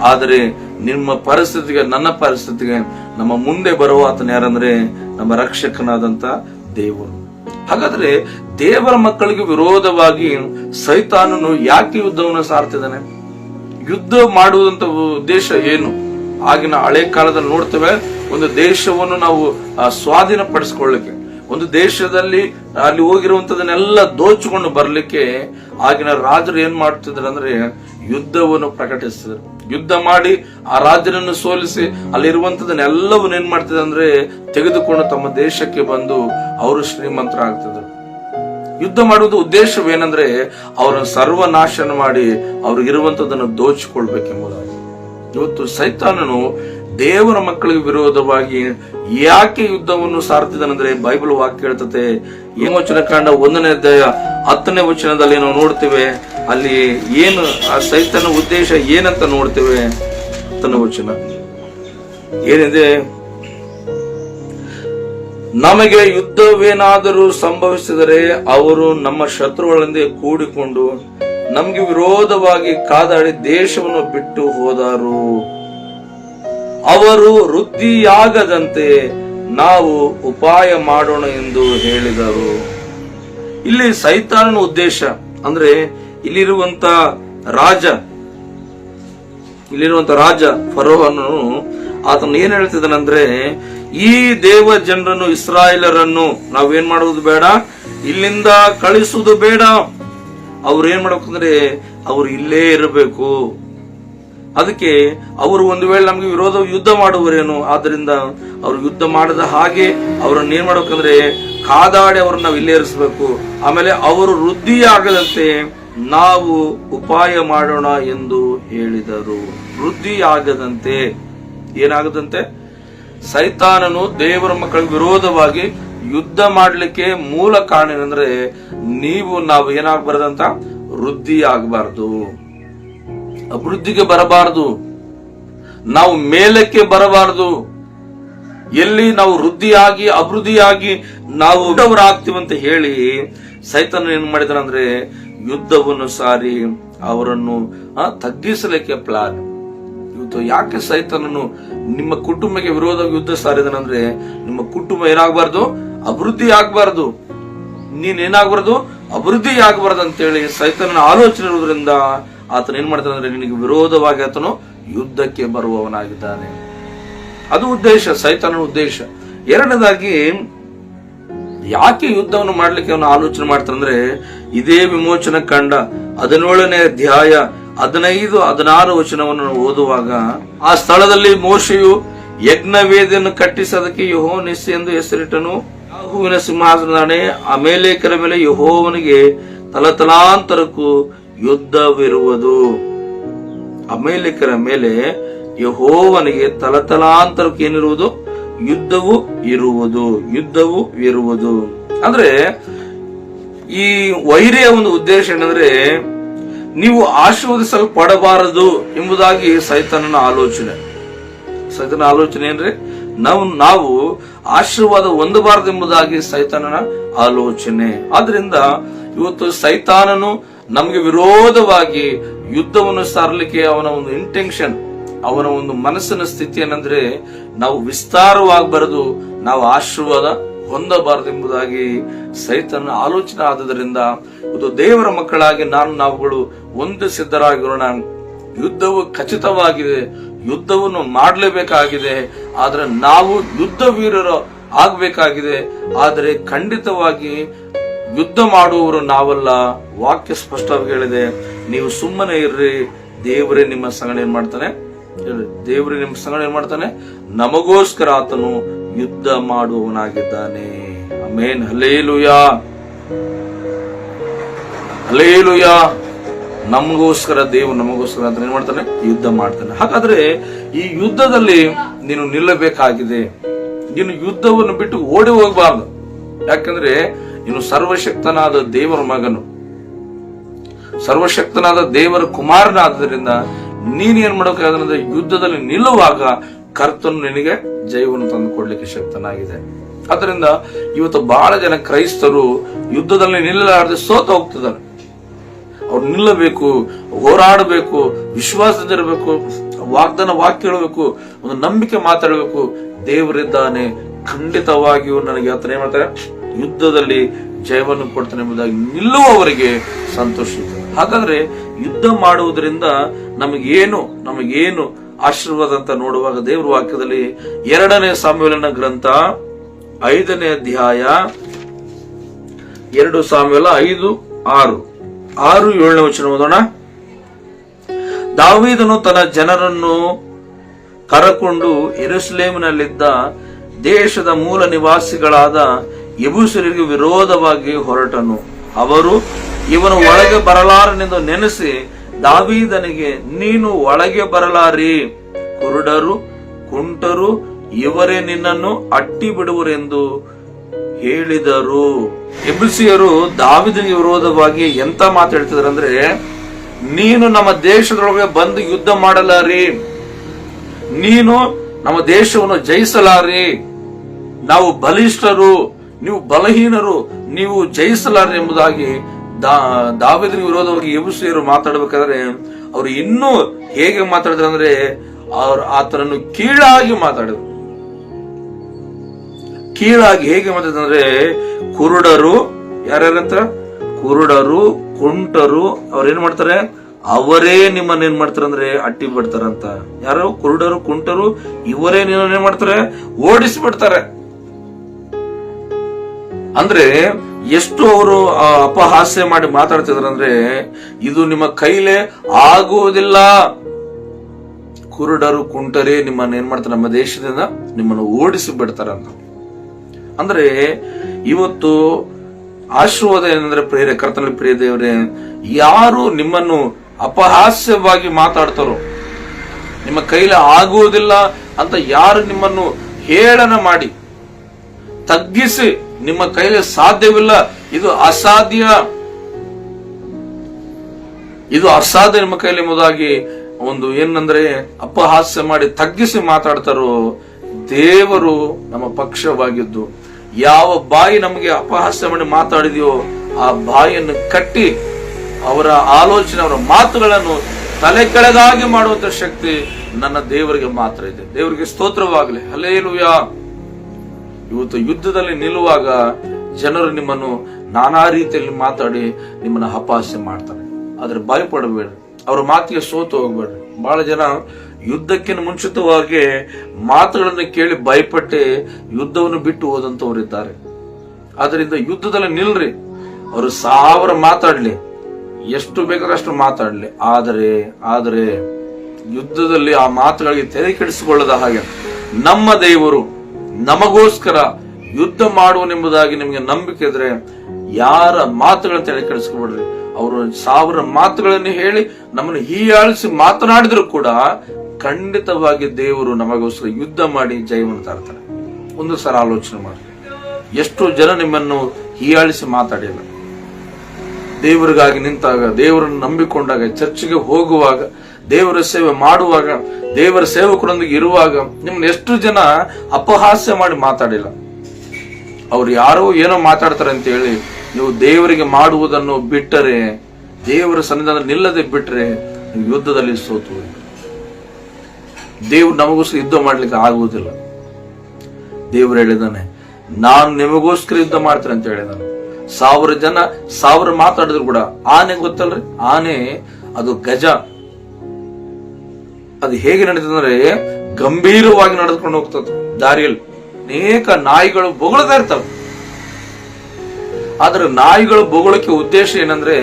ಆದರೆ ನಿಮ್ಮ ಪರಿಸ್ಥಿತಿಗೆ, ನನ್ನ ಪರಿಸ್ಥಿತಿಗೆ ನಮ್ಮ ಮುಂದೆ ಬರುವ ಆತನ ಯಾರಂದ್ರೆ ನಮ್ಮ ರಕ್ಷಕನಾದಂತ ದೇವರು. ಹಾಗಾದ್ರೆ ದೇವರ ಮಕ್ಕಳಿಗೆ ವಿರೋಧವಾಗಿ ಸೈತಾನನು ಯಾಕೆ ಯುದ್ಧವನ್ನು ಸಾರ್ತಿದ್ದಾನೆ? ಯುದ್ಧ ಮಾಡುವಂತ ಉದ್ದೇಶ ಏನು? ಆಗಿನ ಹಳೆ ಕಾಲದಲ್ಲಿ ನೋಡ್ತೇವೆ, ಒಂದು ದೇಶವನ್ನು ನಾವು ಸ್ವಾಧೀನಪಡಿಸಿಕೊಳ್ಳಕ್ಕೆ. ಒಂದು ದೇಶದಲ್ಲಿ ಅಲ್ಲಿ ಹೋಗಿರುವಂತದನ್ನೆಲ್ಲ ದೋಚಿಕೊಂಡು ಬರ್ಲಿಕ್ಕೆ ಆಗಿನ ರಾಜರು ಏನ್ ಮಾಡ್ತಿದ್ರು ಅಂದ್ರೆ ಯುದ್ಧವನ್ನು ಪ್ರಕಟಿಸಿದ್ರು. ಯುದ್ಧ ಮಾಡಿ ಆ ರಾಜರನ್ನು ಸೋಲಿಸಿ ಅಲ್ಲಿರುವಂತದನ್ನೆಲ್ಲವನ್ನು ಏನ್ ಮಾಡ್ತಿದ್ರು ಅಂದ್ರೆ ತೆಗೆದುಕೊಂಡು ತಮ್ಮ ದೇಶಕ್ಕೆ ಬಂದು ಅವರು ಶ್ರೀಮಂತರಾಗ್ತಿದ್ರು. ಯುದ್ಧ ಮಾಡುವುದು ಉದ್ದೇಶವೇನಂದ್ರೆ ಅವರನ್ನು ಸರ್ವನಾಶನ ಮಾಡಿ ಅವ್ರಿಗಿರುವಂತದನ್ನು ದೋಚಿಕೊಳ್ಬೇಕೆಂಬುದಾಗಿ. ಇವತ್ತು ಸೈತಾನನು ದೇವರ ಮಕ್ಕಳಿಗೆ ವಿರೋಧವಾಗಿ ಯಾಕೆ ಯುದ್ಧವನ್ನು ಸಾರ್ತಿದನಂದ್ರೆ ಬೈಬಲ್ ವಾಕ್ಯ ಹೇಳ್ತತೆ ವಚನ ಕಾಂಡ ಒಂದನೇ ಅಧ್ಯಾಯ ಹತ್ತನೇ ವಚನದಲ್ಲಿ ನಾವು ನೋಡ್ತೇವೆ, ಅಲ್ಲಿ ಏನು, ಆ ಸೈತನ ಉದ್ದೇಶ ಏನಂತ ನೋಡ್ತೇವೆ, ಹತ್ತನೇ ವಚನ. ಏನಿದೆ ನಮಗೆ ಯುದ್ಧವೇನಾದರೂ ಸಂಭವಿಸಿದರೆ ಅವರು ನಮ್ಮ ಶತ್ರುಗಳೊಂದಿಗೆ ಕೂಡಿಕೊಂಡು ನಮಗೆ ವಿರೋಧವಾಗಿ ಕಾದಾಡಿ ದೇಶವನ್ನು ಬಿಟ್ಟು ಹೋದರು. ಅವರು ವೃದ್ಧಿಯಾಗದಂತೆ ನಾವು ಉಪಾಯ ಮಾಡೋಣ ಎಂದು ಹೇಳಿದರು. ಇಲ್ಲಿ ಸೈತಾನನ ಉದ್ದೇಶ ಅಂದ್ರೆ ಇಲ್ಲಿರುವಂತ ರಾಜ ಇಲ್ಲಿರುವಂತ ರಾಜ ಫರೋಹನು ಆತನು ಏನ್ ಹೇಳ್ತಿದ್ದಾನಂದ್ರೆ, ಈ ದೇವ ಜನರನ್ನು ಇಸ್ರಾಯೇಲರನ್ನು ನಾವೇನ್ ಮಾಡುವುದು ಬೇಡ, ಇಲ್ಲಿಂದ ಕಳಿಸುವುದು ಬೇಡ. ಅವ್ರು ಏನ್ ಮಾಡ್ಬೇಕಂದ್ರೆ, ಅವ್ರು ಇಲ್ಲೇ ಇರಬೇಕು. ಅದಕ್ಕೆ ಅವರು ಒಂದು ವೇಳೆ ನಮಗೆ ವಿರೋಧ ಯುದ್ಧ ಮಾಡುವರೇನು? ಆದ್ರಿಂದ ಅವರು ಯುದ್ಧ ಮಾಡದ ಹಾಗೆ ಅವರನ್ನ ಏನ್ ಮಾಡ್ಬೇಕಂದ್ರೆ ಕಾದಾಡಿ ಅವ್ರನ್ನ ನಾವು ಇಲ್ಲೇರಿಸಬೇಕು ಆಮೇಲೆ ಅವರು ವೃದ್ಧಿಯಾಗದಂತೆ ನಾವು ಉಪಾಯ ಮಾಡೋಣ ಎಂದು ಹೇಳಿದರು. ವೃದ್ಧಿಯಾಗದಂತೆ ಏನಾಗದಂತೆ? ಸೈತಾನನು ದೇವರ ಮಕ್ಕಳ ವಿರೋಧವಾಗಿ ಯುದ್ಧ ಮಾಡಲಿಕ್ಕೆ ಮೂಲ ಕಾರಣ ಏನಂದ್ರೆ, ನೀವು ನಾವು ಏನಾಗಬಾರ್ದಂತ? ವೃದ್ಧಿ ಆಗಬಾರ್ದು ಅಭಿವೃದ್ಧಿಗೆ ಬರಬಾರದು. ನಾವು ಮೇಲಕ್ಕೆ ಬರಬಾರದು. ಎಲ್ಲಿ ನಾವು ವೃದ್ಧಿಯಾಗಿ, ಅಭಿವೃದ್ಧಿಯಾಗಿ ನಾವು ಆಗ್ತೀವಂತ ಹೇಳಿ ಸೈತನ ಏನ್ ಮಾಡಿದಾನಂದ್ರೆ ಯುದ್ಧವನ್ನು ಸಾರಿ ಅವರನ್ನು ತಗ್ಗಿಸಲಿಕ್ಕೆ ಪ್ಲಾನ್ ಇವತ್ತು ಯಾಕೆ ಸೈತನನು ನಿಮ್ಮ ಕುಟುಂಬಕ್ಕೆ ವಿರೋಧ ಯುದ್ಧ ಸಾರಿದನಂದ್ರೆ ನಿಮ್ಮ ಕುಟುಂಬ ಏನಾಗಬಾರ್ದು? ಅಭಿವೃದ್ಧಿ ಆಗಬಾರ್ದು. ನೀನ್ ಏನಾಗಬಾರ್ದು ಅಭಿವೃದ್ಧಿ ಆಗಬಾರ್ದು ಅಂತೇಳಿ ಸೈತನ ಆಲೋಚನೆ ಇರುವುದರಿಂದ ಆತನ ಏನ್ ಮಾಡ್ತಾನೆ ಅಂದ್ರೆ ನಿನಗೆ ವಿರೋಧವಾಗಿ ಆತನು ಯುದ್ಧಕ್ಕೆ ಬರುವವನಾಗಿದ್ದಾನೆ. ಅದು ಉದ್ದೇಶ ಸೈತನ ಉದ್ದೇಶ. ಎರಡನೇದಾಗಿ, ಯಾಕೆ ಯುದ್ಧವನ್ನು ಮಾಡ್ಲಿಕ್ಕೆ ಅವನು ಆಲೋಚನೆ ಮಾಡ್ತಾನಂದ್ರೆ ಇದೇ ವಿಮೋಚನ ಕಂಡ ಹದಿನೇಳನೇ ಅಧ್ಯಾಯ ಹದಿನೈದು, ಹದಿನಾರು ವಚನವನ್ನು ಓದುವಾಗ, ಆ ಸ್ಥಳದಲ್ಲಿ ಮೋಶೆಯು ಯಜ್ಞ ವೇದಿಯನ್ನು ಕಟ್ಟಿಸೋದಕ್ಕೆ ಯಹೋ ನಿಸ್ಸಿ ಎಂದು ಹೆಸರಿಟ್ಟನು. ಯಾಹುವಿನ ಸಿಂಹಾಸನದಾಣೆ ಅಮೇಲೇಕರ ಮೇಲೆ ಯಹೋವನಿಗೆ ತಲತಲಾಂತರಕ್ಕೂ ಯುದ್ಧವಿರುವುದು. ಅಮೇಲಿಕರ ಮೇಲೆ ಯಹೋವನಿಗೆ ತಲತಲಾಂತರಕ್ಕೆ ಏನಿರುವುದು? ಯುದ್ಧವು ಇರುವುದು ಯುದ್ಧವು ಇರುವುದು. ಅಂದ್ರೆ, ಈ ವೈರಿಯ ಒಂದು ಉದ್ದೇಶ ಏನಂದ್ರೆ, ನೀವು ಆಶೀರ್ವದಿಸಲ್ಪಡಬಾರದು ಎಂಬುದಾಗಿ ಸೈತನನ ಆಲೋಚನೆ. ಸೈತನ ಆಲೋಚನೆ ಏನ್ರಿ? ನಾವು ನಾವು ಆಶೀರ್ವಾದ ಹೊಂದಬಾರದು ಎಂಬುದಾಗಿ ಸೈತಾನನ ಆಲೋಚನೆ. ಆದ್ರಿಂದ ಇವತ್ತು ಸೈತಾನನು ನಮಗೆ ವಿರೋಧವಾಗಿ ಯುದ್ಧವನ್ನು ಸಾರಲಿಕ್ಕೆ ಅವನ ಒಂದು ಇಂಟೆನ್ಷನ್ ಅವನ ಒಂದು ಮನಸ್ಸಿನ ಸ್ಥಿತಿ ಏನಂದ್ರೆ ನಾವು ವಿಸ್ತಾರವಾಗಬಾರದು ನಾವು ಆಶೀರ್ವಾದ ಹೊಂದಬಾರದು ಎಂಬುದಾಗಿ ಸೈತನ ಆಲೋಚನೆ ಆದದರಿಂದ ಇದು ದೇವರ ಮಕ್ಕಳಾಗಿ ನಾನು ನಾವುಗಳು ಒಂದು ಸಿದ್ಧರಾಗಿರೋಣ ಯುದ್ಧವು ಖಚಿತವಾಗಿದೆ, ಯುದ್ಧವನ್ನು ಮಾಡಲೇಬೇಕಾಗಿದೆ, ಆದ್ರೆ ನಾವು ಯುದ್ಧ ವೀರರು ಆಗಬೇಕಾಗಿದೆ. ಆದರೆ ಖಂಡಿತವಾಗಿ ಯುದ್ಧ ಮಾಡುವವರು ನಾವಲ್ಲ, ವಾಕ್ಯ ಸ್ಪಷ್ಟವಾಗಿ ಹೇಳಿದೆ, ನೀವು ಸುಮ್ಮನೆ ಇರ್ರಿ, ದೇವರೇ ನಿಮ್ಮ ಸಂಗಡ ಏನ್ ಮಾಡ್ತಾನೆ? ದೇವರೇ ನಿಮ್ಮ ಸಂಗಡ ಏನ್ ಮಾಡ್ತಾನೆ? ನಮಗೋಸ್ಕರ ಆತನು ಯುದ್ಧ ಮಾಡುವವನಾಗಿದ್ದಾನೆ. ಅಮೇನ್ ಹಲೇಲುಯಾ ಹಲೇಲುಯ ನಮಗೋಸ್ಕರ ದೇವ್ ನಮಗೋಸ್ಕರ ಅಂತ ಏನ್ ಮಾಡ್ತಾನೆ? ಯುದ್ಧ ಮಾಡ್ತಾನೆ. ಹಾಗಾದ್ರೆ ಈ ಯುದ್ಧದಲ್ಲಿ ನೀನು ನಿಲ್ಲಬೇಕಾಗಿದೆ. ನೀನು ಯುದ್ಧವನ್ನು ಬಿಟ್ಟು ಓಡಿ ಹೋಗಬಾರ್ದು. ಯಾಕಂದ್ರೆ ನೀನು ಸರ್ವಶಕ್ತನಾದ ದೇವರ ಮಗನು. ಸರ್ವಶಕ್ತನಾದ ದೇವರ ಕುಮಾರನಾದ್ದರಿಂದ ನೀನೇನ್ ಏನ್ ಮಾಡಬೇಕಾದ್ರೆ ಯುದ್ಧದಲ್ಲಿ ನಿಲ್ಲುವಾಗ ಕರ್ತನು ನಿನಗೆ ಜಯವನ್ನು ತಂದು ಕೊಡ್ಲಿಕ್ಕೆ ಶಕ್ತನಾಗಿದೆ. ಅದರಿಂದ ಇವತ್ತು ಬಹಳ ಜನ ಕ್ರೈಸ್ತರು ಯುದ್ಧದಲ್ಲಿ ನಿಲ್ಲಲಾರದೆ ಸೋತ ಹೋಗ್ತಿದ್ದಾರೆ. ಅವ್ರು ನಿಲ್ಲಬೇಕು, ಹೋರಾಡಬೇಕು ವಿಶ್ವಾಸದಿರಬೇಕು ವಾಗ್ದಾನ ವಾಕ್ಯ ಹೇಳಬೇಕು, ಒಂದು ನಂಬಿಕೆ ಮಾತಾಡಬೇಕು. ದೇವರಿದ್ದಾನೆ ಖಂಡಿತವಾಗಿಯೂ ನನಗೆ ಆತನ ಏನ್ ಮಾಡ್ತಾರೆ? ಯುದ್ಧದಲ್ಲಿ ಜಯವನ್ನು ಕೊಡ್ತಾನೆ ಎಂಬುದಾಗಿ ನಿಲ್ಲುವವರಿಗೆ ಸಂತೋಷ ಹಾಗಾದ್ರೆ ಯುದ್ಧ ಮಾಡುವುದರಿಂದ ನಮಗೇನು ನಮಗೇನು ಆಶೀರ್ವಾದ ಅಂತ ನೋಡುವಾಗ ದೇವರ ವಾಕ್ಯದಲ್ಲಿ ಎರಡನೇ ಸಾಮ್ಯಲನ ಗ್ರಂಥ ಐದನೇ ಅಧ್ಯಾಯ ಎರಡು ಸಾಮ್ಯಲ ಐದು, ಆರು. ಆರು, ಏಳನೇ ವಚನ ಓದೋಣ. ದಾವೀದನು ತನ್ನ ಜನರನ್ನು ಕರಕೊಂಡು ಯೆರೂಸಲೇಮಿನಲ್ಲಿದ್ದ ದೇಶದ ಮೂಲ ನಿವಾಸಿಗಳಾದ ಯಬುಸರಿಗೆ ವಿರೋಧವಾಗಿ ಹೊರಟನು. ಅವರು ಇವನು ಒಳಗೆ ಬರಲಾರನೆಂದು ನೆನೆಸಿ ದಾವೀದನಿಗೆ, ನೀನು ಒಳಗೆ ಬರಲಾರಿ. ಕುರುಡರು, ಕುಂಟರು, ಇವರೇ ನಿನ್ನನ್ನು ಅಟ್ಟಿ ಬಿಡುವರೆಂದು ಹೇಳಿದರು. ಎಬ್ಬಿಸಿಯರು ದಾವಿದನಿಗೆ ವಿರೋಧವಾಗಿ ಎಂತ ಮಾತಾಡ್ತಿದ್ರು ಅಂದ್ರೆ, ನೀನು ನಮ್ಮ ದೇಶದೊಳಗೆ ಬಂದು ಯುದ್ಧ ಮಾಡಲಾರಿ. ನೀನು ನಮ್ಮ ದೇಶವನ್ನು ಜಯಿಸಲಾರಿ. ನಾವು ಬಲಿಷ್ಠರು, ನೀವು ಬಲಹೀನರು, ನೀವು ಜಯಿಸಲಾರ ಎಂಬುದಾಗಿ ದಾ ದಾವಿದನಿಗೆ ವಿರೋಧವಾಗಿ ಯಬುಸಿಯರು ಮಾತಾಡಬೇಕಾದ್ರೆ, ಅವರು ಇನ್ನೂ ಹೇಗೆ ಮಾತಾಡಿದ್ರು ಅಂದ್ರೆ, ಅವ್ರು ಆತನನ್ನು ಕೀಳಾಗಿ ಮಾತಾಡಿದ್ರು. ಕೀಳಾಗಿ ಹೇಗೆ ಮಾತಾಡಿದ್ರು ಕುರುಡರು, ಯಾರ್ಯಾರಂತ? ಕುರುಡರು, ಕುಂಟರು ಅವ್ರೇನ್ ಮಾಡ್ತಾರೆ? ಅವರೇ ನಿಮ್ಮನ್ನ ಏನ್ ಮಾಡ್ತಾರೆ ಅಂದ್ರೆ, ಅಟ್ಟಿ ಬಿಡ್ತಾರಂತ. ಯಾರು? ಕುರುಡರು, ಕುಂಟರು, ಇವರೇ ನಿಮ್ಮನ್ನ ಏನ್ ಮಾಡ್ತಾರೆ? ಓಡಿಸಿ ಬಿಡ್ತಾರೆ. ಅಂದ್ರೆ ಎಷ್ಟು ಅವರು ಅಪಹಾಸ್ಯ ಮಾಡಿ ಮಾತಾಡ್ತಿದ್ರು ಅಂದ್ರೆ ಇದು ನಿಮ್ಮ ಕೈಲೇ ಆಗುವುದಿಲ್ಲ. ಕುರುಡರು, ಕುಂಟರೆ ನಿಮ್ಮನ್ನ ಏನ್ ಮಾಡ್ತಾರೆ? ನಮ್ಮ ದೇಶದಿಂದ ನಿಮ್ಮನ್ನು ಓಡಿಸಿ ಬಿಡ್ತಾರಂತ. ಅಂದ್ರೆ ಇವತ್ತು ಆಶೀರ್ವಾದ ಏನಂದ್ರೆ ಪ್ರೇರೆ ಕರ್ತನಲ್ಲಿ ಪ್ರಿಯ ದೇವರೇ, ಯಾರು ನಿಮ್ಮನ್ನು ಅಪಹಾಸ್ಯವಾಗಿ ಮಾತಾಡ್ತಾರೋ, ನಿಮ್ಮ ಕೈಲಿ ಆಗುವುದಿಲ್ಲ ಅಂತ ಯಾರು ನಿಮ್ಮನ್ನು ಹೇಳನ ಮಾಡಿ, ತಗ್ಗಿಸಿ ನಿಮ್ಮ ಕೈಲಿ ಸಾಧ್ಯವಿಲ್ಲ. ಇದು ಅಸಾಧ್ಯ. ಇದು ಅಸಾಧ್ಯ ನಿಮ್ಮ ಕೈಲಿ ಎಂಬುದಾಗಿ ಒಂದು ಏನಂದ್ರೆ ಅಪಹಾಸ್ಯ ಮಾಡಿ ತಗ್ಗಿಸಿ ಮಾತಾಡ್ತಾರೋ ದೇವರು ನಮ್ಮ ಪಕ್ಷವಾಗಿದ್ದು, ಯಾವ ಬಾಯಿ ನಮಗೆ ಅಪಹಾಸ್ಯ ಮಾಡಿ ಮಾತಾಡಿದೆಯೋ ಆ ಬಾಯಿಯನ್ನು ಕಟ್ಟಿ ಅವರ ಆಲೋಚನೆ, ಅವರ ಮಾತುಗಳನ್ನು ತಲೆ ಕೆಳಗಾಗಿ ಮಾಡುವಂತ ಶಕ್ತಿ ನನ್ನ ದೇವರಿಗೆ ಮಾತ್ರ ಇದೆ. ದೇವರಿಗೆ ಸ್ತೋತ್ರವಾಗಲಿ. ಹಲೇಲುಯಾ ಇವತ್ತು ಯುದ್ಧದಲ್ಲಿ ನಿಲ್ಲುವಾಗ ಜನರು ನಿಮ್ಮನ್ನು ನಾನಾ ರೀತಿಯಲ್ಲಿ ಮಾತಾಡಿ ನಿಮ್ಮನ್ನ ಅಪಹಾಸ್ಯ ಮಾಡ್ತಾರೆ. ಆದ್ರೆ ಭಯಪಡಬೇಡ್ರಿ ಅವ್ರ ಮಾತಿಗೆ ಸೋತು ಹೋಗ್ಬೇಡ್ರಿ ಬಹಳ ಜನ ಯುದ್ಧಕ್ಕಿಂತ ಮುಂಚಿತವಾಗಿ ಮಾತುಗಳನ್ನು ಕೇಳಿ ಭಯಪಟ್ಟು ಯುದ್ಧವನ್ನು ಬಿಟ್ಟು ಹೋದಂತವರಿದ್ದಾರೆ ಅದರಿಂದ ಯುದ್ಧದಲ್ಲಿ ನಿಲ್ರಿ. ಅವರು ಸಾವಿರ ಮಾತಾಡ್ಲಿ. ಎಷ್ಟು ಬೇಕಾದ್ರೆ ಅಷ್ಟು ಮಾತಾಡ್ಲಿ. ಆದರೆ ಆದರೆ ಯುದ್ಧದಲ್ಲಿ ಆ ಮಾತುಗಳಿಗೆ ತೆರೆ ಕೆಡಿಸಿಕೊಳ್ಳದ ಹಾಗೆ ನಮ್ಮ ದೇವರು ನಮಗೋಸ್ಕರ ಯುದ್ಧ ಮಾಡುವನೆಂಬುದಾಗಿ ನಿಮಗೆ ನಂಬಿಕೆ ಇದ್ರೆ ಯಾರ ಮಾತುಗಳನ್ನು ತಲೆ ಕೆಡಿಸ್ಕೊಬಿಡ್ರಿ ಅವರು ಸಾವಿರ ಮಾತುಗಳನ್ನು ಹೇಳಿ ನಮ್ಮನ್ನು ಹೀಯಾಳಿಸಿ ಮಾತನಾಡಿದ್ರು ಕೂಡ ಖಂಡಿತವಾಗಿ ದೇವರು ನಮಗೋಸ್ಕರ ಯುದ್ಧ ಮಾಡಿ ಜಯವನ್ನು ತರ್ತಾರೆ. ಒಂದು ಸಲ ಆಲೋಚನೆ ಮಾಡಿ. ಎಷ್ಟು ಜನ ನಿಮ್ಮನ್ನು ಹೀಯಾಳಿಸಿ ಮಾತಾಡಿಲ್ಲ ದೇವರಿಗಾಗಿ ನಿಂತಾಗ, ದೇವರನ್ನು ನಂಬಿಕೊಂಡಾಗ, ಚರ್ಚಿಗೆ ಹೋಗುವಾಗ ದೇವರ ಸೇವೆ ಮಾಡುವಾಗ, ದೇವರ ಸೇವಕರೊಂದಿಗೆ ಇರುವಾಗ ನಿಮ್ಮನ್ನ ಎಷ್ಟು ಜನ ಅಪಹಾಸ್ಯ ಮಾಡಿ ಮಾತಾಡಿಲ್ಲ? ಅವ್ರು ಯಾರೋ ಏನೋ ಮಾತಾಡ್ತಾರೆ ಅಂತ ಹೇಳಿ ನೀವು ದೇವರಿಗೆ ಮಾಡುವುದನ್ನು ಬಿಟ್ಟರೆ, ದೇವರ ಸನ್ನಿಧಾನ ನಿಲ್ಲದೆ ಬಿಟ್ಟರೆ ಯುದ್ಧದಲ್ಲಿ ಸೋತು. ದೇವ್ರು ನಮಗೋಸ್ಕರ ಯುದ್ಧ ಮಾಡ್ಲಿಕ್ಕೆ ಆಗುವುದಿಲ್ಲ. ದೇವ್ರು ಹೇಳಿದಾನೆ ನಾನು ನಿಮಗೋಸ್ಕರ ಯುದ್ಧ ಮಾಡ್ತೇನೆ ಅಂತ ಹೇಳಿದಾನೆ ಸಾವಿರ ಜನ, ಸಾವಿರ ಮಾತಾಡಿದ್ರು ಕೂಡ ಆನೆ ಗೊತ್ತಲ್ರಿ? ಆನೆ, ಅದು ಗಜ. ಅದು ಹೇಗೆ ನಡೀತದಂದ್ರೆ ಗಂಭೀರವಾಗಿ ನಡೆದುಕೊಂಡು ಹೋಗ್ತದೆ. ದಾರಿಯಲ್ಲಿ ಅನೇಕ ನಾಯಿಗಳು ಬೊಗಳ್ತಾ ಇರ್ತವೆ. ಆದ್ರೆ ನಾಯಿಗಳು ಬೊಗಳಕ್ಕೆ ಉದ್ದೇಶ ಏನಂದ್ರೆ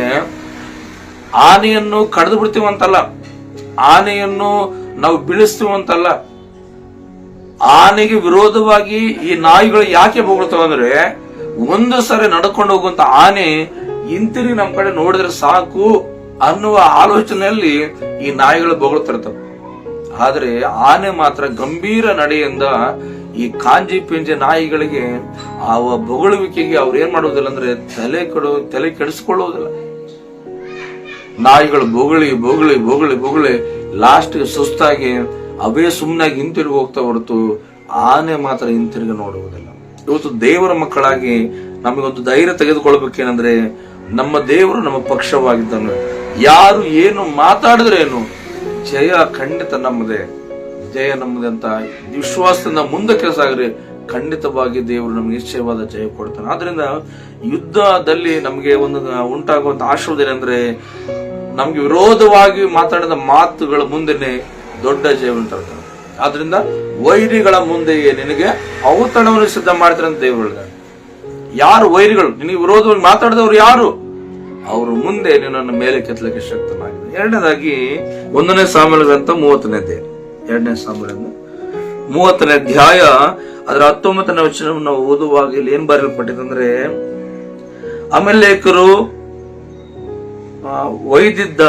ಆನೆಯನ್ನು ಕಡಿದು ಬಿಡ್ತೀವಂತಲ್ಲ, ಆನೆಯನ್ನು ನಾವು ಬೀಳಿಸ್ತೀವಂತಲ್ಲ, ಆನೆಗೆ ವಿರೋಧವಾಗಿ ಈ ನಾಯಿಗಳು ಯಾಕೆ ಅಂದ್ರೆ ಒಂದು ಸಾರಿ ನಡ್ಕೊಂಡು ಹೋಗುವಂತ ಆನೆ ಇಂತಿರಿ ನಮ್ಮ ಕಡೆ ನೋಡಿದ್ರೆ ಸಾಕು ಅನ್ನುವ ಆಲೋಚನೆಯಲ್ಲಿ ಈ ನಾಯಿಗಳು ಬೊಗಳ್ತಿರ್ತವೆ ಆದ್ರೆ ಆನೆ ಮಾತ್ರ ಗಂಭೀರ ನಡೆಯಿಂದ ಈ ಕಾಂಜಿ ಪಿಂಜಿ ನಾಯಿಗಳಿಗೆ ಆ ಬೊಗಳುವಿಕೆಗೆ ಅವ್ರು ಏನ್ ಮಾಡೋದಿಲ್ಲ ಅಂದ್ರೆ ತಲೆ ಕೆಡು, ತಲೆ ಕೆಡಿಸ್ಕೊಳ್ಳೋದಿಲ್ಲ. ನಾಯಿಗಳು ಬೊಗಳಿ ಬೊಗಳಿ ಬೊಗಳಿ ಬೊಗಳಿ ಲಾಸ್ಟ್ ಸುಸ್ತಾಗಿ ಅವೇ ಸುಮ್ಮನಾಗಿ ಹಿಂತಿರುಗಿ ಹೋಗ್ತಾ ಹೊರತು ಆನೆ ಮಾತ್ರ ಹಿಂತಿರುಗಿ ನೋಡುವುದಿಲ್ಲ. ಇವತ್ತು ದೇವರ ಮಕ್ಕಳಾಗಿ ನಮಗೊಂದು ಧೈರ್ಯ ತೆಗೆದುಕೊಳ್ಬೇಕೇನಂದ್ರೆ ನಮ್ಮ ದೇವರು ನಮ್ಮ ಪಕ್ಷವಾಗಿದ್ದಾನೆ. ಯಾರು ಏನು ಮಾತಾಡಿದ್ರೆ ಏನು ಜಯ ಖಂಡಿತ ನಮ್ಮದೇ, ಜಯ ನಮ್ಮದೇ ಅಂತ ವಿಶ್ವಾಸದಿಂದ ಮುಂದಕ್ಕೆ ಸಾಗ್ರಿ. ಖಂಡಿತವಾಗಿ ದೇವರು ನಮ್ಗೆ ನಿಶ್ಚಯವಾದ ಜಯ ಕೊಡ್ತಾನೆ. ಆದ್ರಿಂದ ಯುದ್ಧದಲ್ಲಿ ನಮಗೆ ಒಂದು ಉಂಟಾಗುವಂತ ಆಶೀರ್ವಾದ ಏನಂದ್ರೆ, ನಮ್ಗೆ ವಿರೋಧವಾಗಿ ಮಾತಾಡಿದ ಮಾತುಗಳ ಮುಂದೆನೆ ದೊಡ್ಡ ಜಯವನ್ನು ತರ್ತಾನೆ. ಆದ್ರಿಂದ ವೈರಿಗಳ ಮುಂದೆಯೇ ನಿನಗೆ ಔತಣವನ್ನು ಸಿದ್ಧ ಮಾಡ್ತಾರೆ ಅಂತ ದೇವರು ಹೇಳಿದ ಯಾರು ವೈರಿಗಳು? ನಿನಗೆ ವಿರೋಧವಾಗಿ ಮಾತಾಡಿದವರು ಯಾರು? ಅವರು ಮುಂದೆ ನಿನ್ನನ್ನು ಮೇಲೆ ಕೆತ್ತಲಿಕ್ಕೆ ಶಕ್ತನಾಗಿದೆ ಎರಡನೇದಾಗಿ ಒಂದನೇ ಸಾಮೇಲ ಗ್ರಂಥ ಮೂವತ್ತನೇ ಅಧ್ಯಾಯ. ಎರಡನೇ ಸಾಮೇಲ ಮೂವತ್ತನೇ ಅಧ್ಯಾಯ ಅದರ ಹತ್ತೊಂಬತ್ತನೇ ವಚನವನ್ನು ನಾವು ಓದುವಾಗ ಇಲ್ಲಿ ಏನ್ ಬರೆಯಲ್ಪಟ್ಟಿದೆ ಆ, ಒಯ್ದಿದ್ದ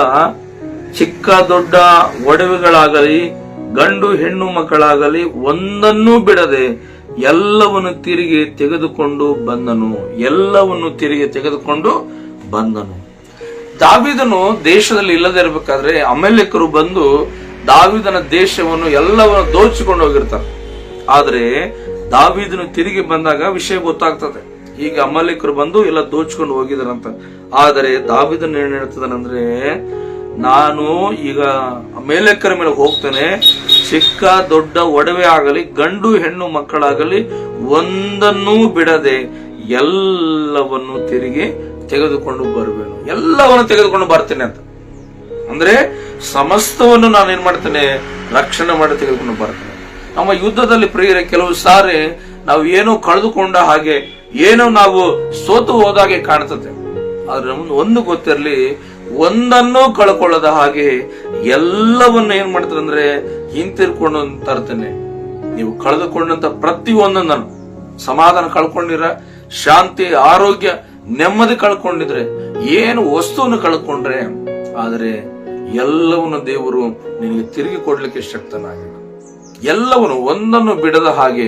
ಚಿಕ್ಕ ದೊಡ್ಡ ಒಡವೆಗಳಾಗಲಿ ಗಂಡು ಹೆಣ್ಣು ಮಕ್ಕಳಾಗಲಿ ಒಂದನ್ನೂ ಬಿಡದೆ ಎಲ್ಲವನ್ನು ತಿರುಗಿ ತೆಗೆದುಕೊಂಡು ಬಂದನು. ಎಲ್ಲವನ್ನು ತಿರುಗಿ ತೆಗೆದುಕೊಂಡು ಬಂದನು. ದಾವಿದನು ದೇಶದಲ್ಲಿ ಇಲ್ಲದೆ ಇರಬೇಕಾದ್ರೆ ಅಮೆಲಿಕರು ಬಂದು ದಾವಿದನ ದೇಶವನ್ನು ಎಲ್ಲವನ್ನು ದೋಚಿಕೊಂಡು ಹೋಗಿರ್ತಾರೆ. ಆದ್ರೆ ದಾವಿದನು ತಿರುಗಿ ಬಂದಾಗ ವಿಷಯ ಗೊತ್ತಾಗ್ತದೆ. ಈಗ ಅಮಲಿಕರು ಬಂದು ಎಲ್ಲ ದೋಚ್ಕೊಂಡು ಹೋಗಿದಾರಂತ ಆದರೆ ದಾವಿದನ್ ಏನ್ ಹೇಳ್ತದನಂದ್ರೆ ನಾನು ಈಗ ಅಮೇಲೆಕರ ಮೇಲೆ ಹೋಗ್ತೇನೆ. ಚಿಕ್ಕ ದೊಡ್ಡ ಒಡವೆ ಆಗಲಿ, ಗಂಡು ಹೆಣ್ಣು ಮಕ್ಕಳಾಗಲಿ ಒಂದನ್ನೂ ಬಿಡದೆ ಎಲ್ಲವನ್ನು ತಿರುಗಿ ತೆಗೆದುಕೊಂಡು ಬರುವೆನು. ಎಲ್ಲವನ್ನು ತೆಗೆದುಕೊಂಡು ಬರ್ತೇನೆ ಅಂತ. ಅಂದ್ರೆ ಸಮಸ್ತವನ್ನು ನಾನು ಏನ್ ಮಾಡ್ತೇನೆ? ರಕ್ಷಣೆ ಮಾಡಿ ತೆಗೆದುಕೊಂಡು ಬರ್ತೇನೆ. ನಮ್ಮ ಯುದ್ಧದಲ್ಲಿ ಪ್ರಿಯರ, ಕೆಲವು ಸಾರಿ ನಾವು ಏನೋ ಕಳೆದುಕೊಂಡ ಹಾಗೆ ಏನೋ ನಾವು ಸೋತು ಹೋದಾಗೆ ಕಾಣ್ತದೆ. ಆದ್ರೆ ನಮ್ದು ಒಂದು ಗೊತ್ತಿರಲಿ, ಒಂದನ್ನು ಕಳ್ಕೊಳ್ಳದ ಹಾಗೆ ಎಲ್ಲವನ್ನ ಏನ್ ಮಾಡ್ತಾರೆ ಅಂದ್ರೆ ಹಿಂತಿರ್ಕೊಂಡು ತರ್ತೇನೆ. ನೀವು ಕಳೆದುಕೊಂಡಂತ ಪ್ರತಿಯೊಂದನ್ನು ಸಮಾಧಾನ ಕಳ್ಕೊಂಡಿರ. ಶಾಂತಿ, ಆರೋಗ್ಯ ನೆಮ್ಮದಿ ಕಳ್ಕೊಂಡಿದ್ರೆ, ಏನು ವಸ್ತುವನ್ನು ಕಳ್ಕೊಂಡ್ರೆ, ಆದರೆ ಎಲ್ಲವನ್ನು ದೇವರು ನಿನಗೆ ತಿರುಗಿ ಕೊಡ್ಲಿಕ್ಕೆ ಶಕ್ತನಾಗಿಲ್ಲ ಎಲ್ಲವನ್ನು ಒಂದನ್ನು ಬಿಡದ ಹಾಗೆ,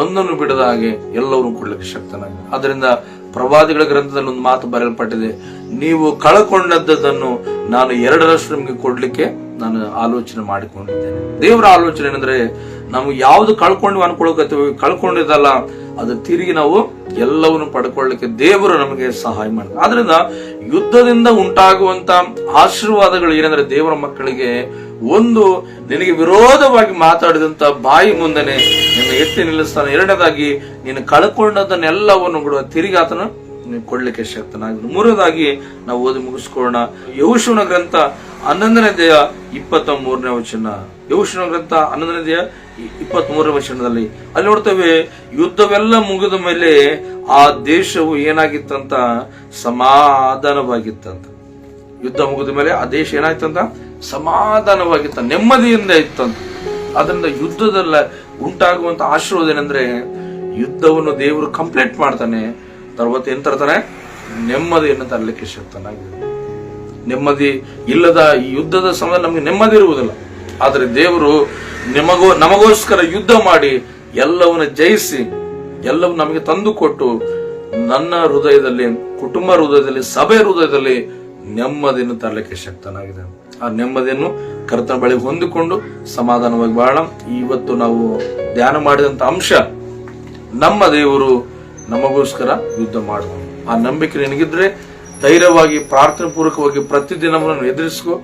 ಒಂದನ್ನು ಬಿಡದ ಹಾಗೆ ಎಲ್ಲವನ್ನು ಕೊಡ್ಲಿಕ್ಕೆ ಶಕ್ತನಾಗಿಲ್ಲ ಅದರಿಂದ ಪ್ರವಾದಿಗಳ ಗ್ರಂಥದಲ್ಲಿ ಒಂದು ಮಾತು ಬರೆಯಲ್ಪಟ್ಟಿದೆ, ನೀವು ಕಳಕೊಂಡದ್ದನ್ನು ನಾನು ಎರಡರಷ್ಟು ನಿಮಗೆ ಕೊಡ್ಲಿಕ್ಕೆ ನಾನು ಆಲೋಚನೆ ಮಾಡಿಕೊಂಡಿದ್ದೇನೆ. ದೇವರ ಆಲೋಚನೆ ಏನಂದ್ರೆ ನಾವು ಯಾವ್ದು ಕಳ್ಕೊಂಡು ಅನ್ಕೊಳಕತ್ತೀವಿ, ಕಳ್ಕೊಂಡಿದ್ದಲ್ಲ, ಅದು ತಿರುಗಿ ನಾವು ಎಲ್ಲವನ್ನು ಪಡ್ಕೊಳ್ಳಿಕ್ಕೆ ದೇವರು ನಮಗೆ ಸಹಾಯ ಮಾಡ ಆದ್ರಿಂದ ಯುದ್ಧದಿಂದ ಉಂಟಾಗುವಂತ ಆಶೀರ್ವಾದಗಳು ಏನಂದ್ರೆ ದೇವರ ಮಕ್ಕಳಿಗೆ ಒಂದು ನಿನಗೆ ವಿರೋಧವಾಗಿ ಮಾತಾಡಿದಂತ ಬಾಯಿ ಮುಂದೆನೆ ನಿನ್ನ ಎತ್ತಿ ನಿಲ್ಲಿಸ್ತಾನೆ. ಎರಡನೇದಾಗಿ ನೀನು ಕಳ್ಕೊಂಡದನ್ನೆಲ್ಲವನ್ನು ಕೂಡ ತಿರುಗಿ ಆತನ ಕೊಡ್ಲಿಕ್ಕೆ ಶಕ್ತನಾಗಿದ್ದು ಮೂರನೇದಾಗಿ ನಾವು ಓದಿ ಮುಗಿಸ್ಕೊಳ್ಳೋಣ. ಯೌಶುನ ಗ್ರಂಥ ಹನ್ನೊಂದನೇ ದೇಹ ಇಪ್ಪತ್ತ ಮೂರನೇ ವಚನ. ಯೌಶುನ ಗ್ರಂಥ ಹನ್ನೊಂದನೇ ದೇಹ ಇಪ್ಪತ್ಮೂರನೇ ವಚನದಲ್ಲಿ ಅಲ್ಲಿ ನೋಡ್ತೇವೆ, ಯುದ್ಧವೆಲ್ಲ ಮುಗಿದ ಮೇಲೆ ಆ ದೇಶವು ಏನಾಗಿತ್ತಂತ? ಸಮಾಧಾನವಾಗಿತ್ತಂತ. ಯುದ್ಧ ಮುಗಿದ ಮೇಲೆ ಆ ದೇಶ ಏನಾಯ್ತಂತ? ಸಮಾಧಾನವಾಗಿತ್ತ ನೆಮ್ಮದಿಯಿಂದ ಇತ್ತಂತ. ಅದರಿಂದ ಯುದ್ಧದಲ್ಲ ಉಂಟಾಗುವಂತ ಆಶೀರ್ವಾದ ಏನಂದ್ರೆ, ಯುದ್ಧವನ್ನು ದೇವರು ಕಂಪ್ಲೀಟ್ ಮಾಡ್ತಾನೆ ತರ್ವಾತ ಏನ್ ತರ್ತಾನೆ? ನೆಮ್ಮದಿಯನ್ನು ತರಲಿಕ್ಕೆ ಶಕ್ತನಾಗಿದೆ ನೆಮ್ಮದಿ ಇಲ್ಲದ ಈ ಯುದ್ಧದ ಸಮಯದಲ್ಲಿ ನಮಗೆ ನೆಮ್ಮದಿ ಇರುವುದಿಲ್ಲ. ಆದರೆ ದೇವರು ನಿಮಗೋ, ನಮಗೋಸ್ಕರ ಯುದ್ಧ ಮಾಡಿ ಎಲ್ಲವನ್ನ ಜಯಿಸಿ ಎಲ್ಲವೂ ನಮಗೆ ತಂದುಕೊಟ್ಟು ನನ್ನ ಹೃದಯದಲ್ಲಿ, ಕುಟುಂಬ ಹೃದಯದಲ್ಲಿ, ಸಭೆ ಹೃದಯದಲ್ಲಿ ನೆಮ್ಮದಿಯನ್ನು ತರಲಿಕ್ಕೆ ಶಕ್ತನಾಗಿದೆ. ಆ ನೆಮ್ಮದಿಯನ್ನು ಕರ್ತನ ಬಳಿ ಹೊಂದಿಕೊಂಡು ಸಮಾಧಾನವಾಗಿ ಬಾಳ ಇವತ್ತು ನಾವು ಧ್ಯಾನ ಮಾಡಿದಂತ ಅಂಶ, ನಮ್ಮ ದೇವರು ನಮಗೋಸ್ಕರ ಯುದ್ಧ ಮಾಡುವ. ಆ ನಂಬಿಕೆ ನಿನಗಿದ್ರೆ ಧೈರ್ಯವಾಗಿ ಪ್ರಾರ್ಥನೆ ಪೂರ್ವಕವಾಗಿ ಪ್ರತಿದಿನವನ್ನು ಎದುರಿಸ್ಕೋ.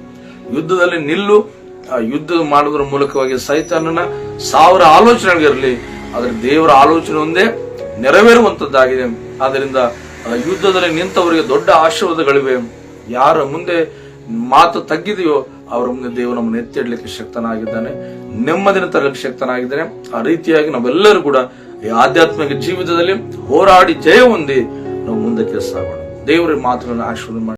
ಯುದ್ಧದಲ್ಲಿ ನಿಲ್ಲು ಯುದ್ಧ ಮಾಡುವುದರ ಮೂಲಕವಾಗಿ ಸೈತಾನನ ಸಾವಿರ ಆಲೋಚನೆಗಳಿರಲಿ, ಆದರೆ ದೇವರ ಆಲೋಚನೆ ಒಂದೇ ನೆರವೇರುವಂತದ್ದಾಗಿದೆ. ಆದ್ದರಿಂದ ಆ ಯುದ್ಧದಲ್ಲಿ ನಿಂತವರಿಗೆ ದೊಡ್ಡ ಆಶೀರ್ವಾದಗಳಿವೆ. ಯಾರ ಮುಂದೆ ಮಾತು ತಗ್ಗಿದೆಯೋ ಅವರ ಮುಂದೆ ದೇವರು ನಮ್ಮನ್ನು ಎತ್ತಿಡ್ಲಿಕ್ಕೆ ಶಕ್ತನಾಗಿದ್ದಾನೆ ನೆಮ್ಮದಿನ ತರಲಿಕ್ಕೆ ಶಕ್ತನಾಗಿದ್ದಾನೆ. ಆ ರೀತಿಯಾಗಿ ನಾವೆಲ್ಲರೂ ಕೂಡ ಈ ಆಧ್ಯಾತ್ಮಿಕ ಜೀವಿತದಲ್ಲಿ ಹೋರಾಡಿ ಜಯ ಹೊಂದಿ ನಾವು ಮುಂದಕ್ಕೆ ಸಾಗೋಣ. ದೇವರ ಮಾತುಗಳನ್ನು ಆಶೀರ್ವಾದ ಮಾಡಿ.